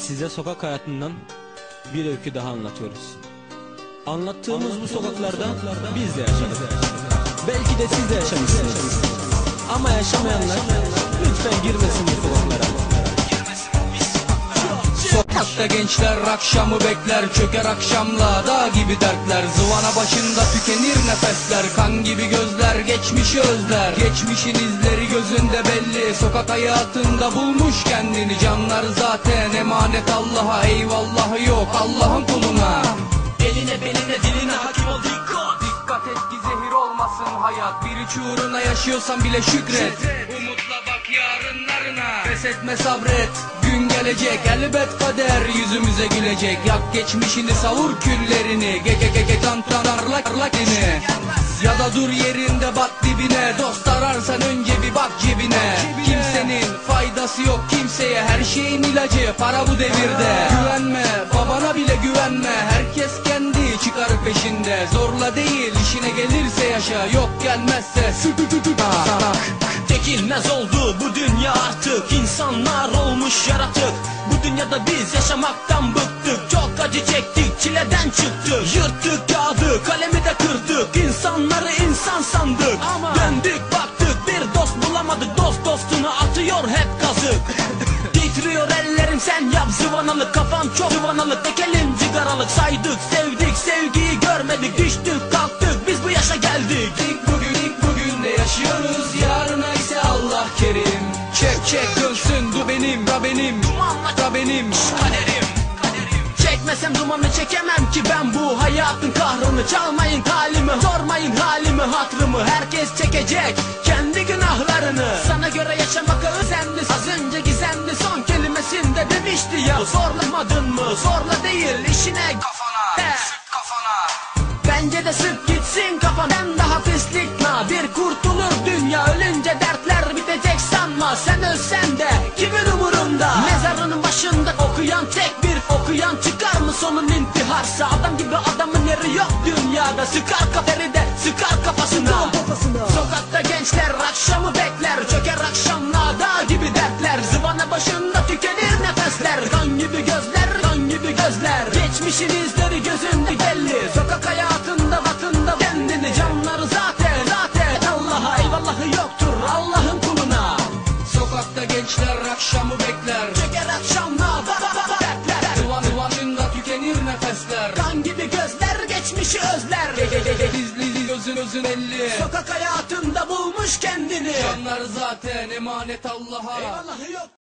Size sokak hayatından bir öykü daha anlatıyoruz. Anlattığımız bu sokaklarda biz de yaşadık. Belki de siz de yaşamışsınız. Ama yaşamayanlar lütfen girmesin bu sokaklara. Sokakta gençler akşamı bekler Çöker akşamla dağ gibi dertler Zıvana başında tükenir nefesler Kan gibi gözler geçmişi özler Geçmişin izleri gözünde belli Sokak hayatında bulmuş kendini. Canlar zaten emanet Allah'a Eyvallahı yok Allah'ın kuluna. Eline beline diline hakim ol dikkat. Dikkat et ki zehir olmasın hayat. Bir üç uğruna yaşıyorsan bile şükret. Umutla bak yarınlarına. Pes etme sabret. Gün gelecek elbet kader. Yüzümüze gülecek. Yak geçmişini savur küllerini. Ge ge ge ge tan tan arlak arlak dini Ya da dur yerinde bak dibine faydası yok kimseye Her şeyin ilacı para bu devirde. Güvenme babana bile güvenme. Herkes kendi çıkar peşinde. Zorla değil işine gelirse yaşa Yok gelmezse Çekilmez oldu bu dünya artık. İnsanlar olmuş yaratık. Bu dünyada biz yaşamaktan bıktık. Çok acı çektik çileden çıktık. Yırttık kağıdı kalemi de kırdık. İnsanları insan sandık. Döndük baktık. Bir dost bulamadık. Dost dostunu atıyor hep kazık Titriyor ellerim sen yap. Zıvanalık Kafam çok. Zıvanalık tek elim cigaralık. Saydık sevdik sevgiyi görmedik. Düştük kalktık. Biz bu yaşa geldik. İlk bugün ilk bugün de yaşıyoruz. Yarına ise Allah kerim. Çek çek dönsün. Du benim da benim. Dumanla Da benim. Kaderim Çekmesem dumanı çekemem ki ben bu hayatın kahrını. Çalmayın kalimi sormayın halimi hatrımı. Herkes çekecek kendi günahlarını demişti ya Zorlamadın mı? Zorla değil işine Kafana He. sık kafana. Bence de sık gitsin kafadan daha pislik nadir Kurtulur dünya. Ölünce dertler bitecek sanma. Sen ölsen de kimin umurunda? Mezarının başında okuyan tek bir okuyan Çıkar mı sonun intiharsa? Adam gibi adamın yeri yok dünyada. Sıkar kaferi de sıkar kafasına. Sokakta akşamı bekler. Çöker akşamla dertler. Duvan duvanında tükenir nefesler. Kan gibi gözler geçmişi özler. Gizli gözün gözün elli. Sokak hayatında bulmuş kendini. Canlar zaten emanet Allah'a. Eyvallahı yok